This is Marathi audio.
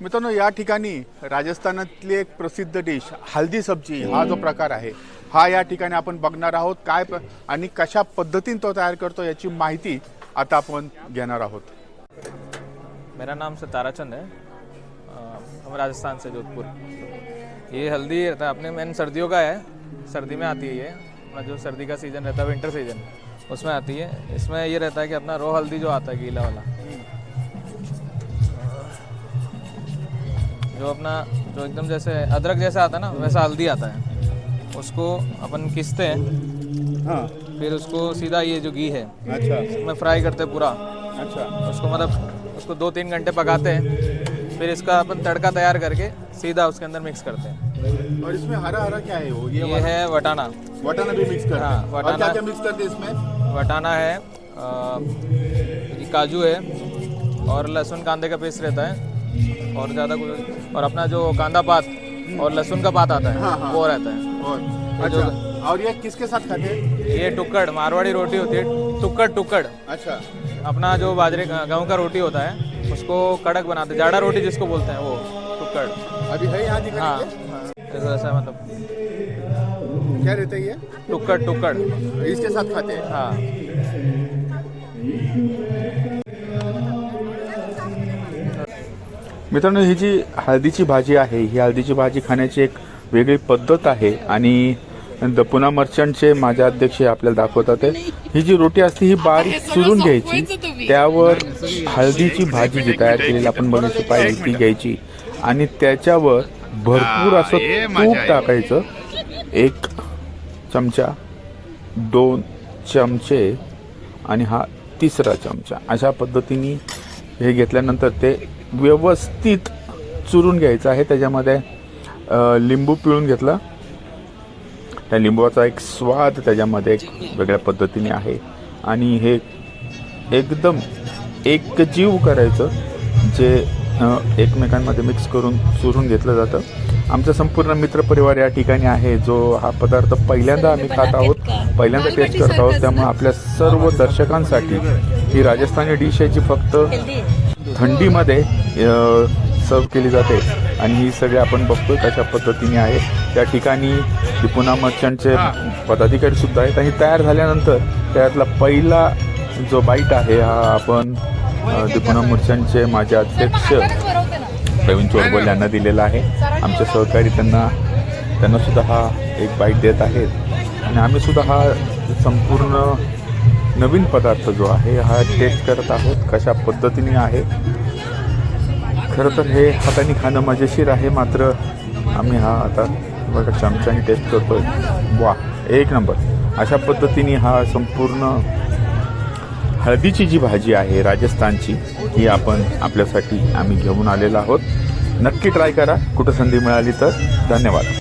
मित्रांनो या ठिकाणी राजस्थानातली एक प्रसिद्ध डिश हल्दी सब्जी हा जो प्रकार आहे हा या ठिकाणी आपण बघणार आहोत. काय आणि कशा पद्धतीने तो तयार करतो याची माहिती आता आपण घेणार आहोत. मेरा नाम से ताराचंद है। हम राजस्थान से जोधपुर। ये हल्दी रहता है अपने मेन सर्दियों का है। सर्दी में आती है ये। अपना जो सर्दी का सीज़न रहता है विंटर सीजन उसमें आती है। इसमें ये रहता है कि अपना रो हल्दी जो आता है गीला वाला। जो अपना जो एकदम जैसे अदरक जैसा आता है ना वैसा हल्दी आता है उसको अपन किसते हैं हाँ। फिर उसको सीधा ये जो घी है अच्छा। उसमें फ्राई करते हैं पूरा। अच्छा। उसको मतलब उसको दो तीन घंटे पकाते हैं फिर इसका अपन तड़का तैयार करके सीधा उसके अंदर मिक्स करते हैं। और इसमें हरा हरा क्या है वो? ये ये है वटाना। वटाना भी मिक्स करते हाँ, वटाना- क्या क्या मिक्स करते हैं इसमें? वटाना है काजू है और लहसुन कांदे का पेस्ट रहता है। और ज़्यादा कुछ और अपना जो कांदा पात और लहसुन का पात आता हाँ, है हाँ। वो रहता है। और जो- अच्छा और ये किसके साथ खाते हैं? ये टुक्कड़ मारवाड़ी रोटी होती है टुक्कड़ टुक्कड़। अच्छा। अपना जो बाजरे गेहूँ का रोटी होता है उसको कड़क बनाते हैं जाड़ा रोटी जिसको बोलते हैं वो टुक्कड़। अभी है यहाँ हाँ। हाँ, ऐसा ऐसा मतलब। क्या रहता है ये? टुक्कड़ टुक्कड़। इसके साथ खाते हैं? हाँ। मित्रांनो ही जी हळदीची भाजी आहे ही हळदीची भाजी खाण्याची एक वेगळी पद्धत आहे आणि द पुना मर्चंटचे माझे अध्यक्ष आपल्याला दाखवतात. ही जी रोटी असते ही बारीक चुरून घ्यायची. त्यावर हळदीची भाजी जी तयार केलेली आपण बनवायची पाहिजे ती घ्यायची. आणि त्याच्यावर भरपूर असं तूप टाकायचं. एक चमचा दोन चमचे आणि हा तिसरा चमचा. अशा पद्धतीने हे घेतल्यानंतर ते व्यवस्थित चुरून घ्यायचं आहे. त्याच्यामध्ये लिंबू पिळून घेतला. त्या लिंबूचा एक स्वाद त्याच्यामध्ये एक वेगळ्या पद्धतीने आहे. आणि हे एकदम एकजीव करायचं जे एकमेकांमध्ये मिक्स करून चुरून घेतलं जातं. आमचा संपूर्ण मित्रपरिवार या ठिकाणी आहे. जो हा पदार्थ पहिल्यांदा आम्ही खात आहोत पहिल्यांदा टेस्ट करत आहोत. त्यामुळे आपल्या सर्व दर्शकांसाठी ही राजस्थानी डिश आहे जी फक्त थंडीमध्ये सर्व केली जाते. आणि ही सगळी आपण बघतोय कशा पद्धतीने आहे. त्या ठिकाणी पुन्हा मर्चंटचे पदाधिकारी सुद्धा आहेत. आणि तयार झाल्यानंतर त्यातला पहिला जो बाईट आहे हा आपण दिपुना मर्चंटचे माझे अध्यक्ष प्रवीण चोरबोल यांना दिलेला आहे. आमचे सहकारी त्यांना त्यांना सुद्धा हा एक बाईट देत आहेत. आणि आम्ही सुद्धा हा संपूर्ण नवीन पदार्थ जो आहे हा टेस्ट करत आहोत कशा पद्धतीने आहे. खरं तर हे हाताने खाणं मजेशीर आहे मात्र आम्ही हा आता बघा चमच्याने टेस्ट आहे वा एक नंबर. अशा पद्धतीने हा संपूर्ण हळदीची जी भाजी आहे राजस्थानची ही आपण आपल्यासाठी आम्ही घेऊन आलेलो आहोत. नक्की ट्राय करा. कुठं संधी मिळाली तर धन्यवाद.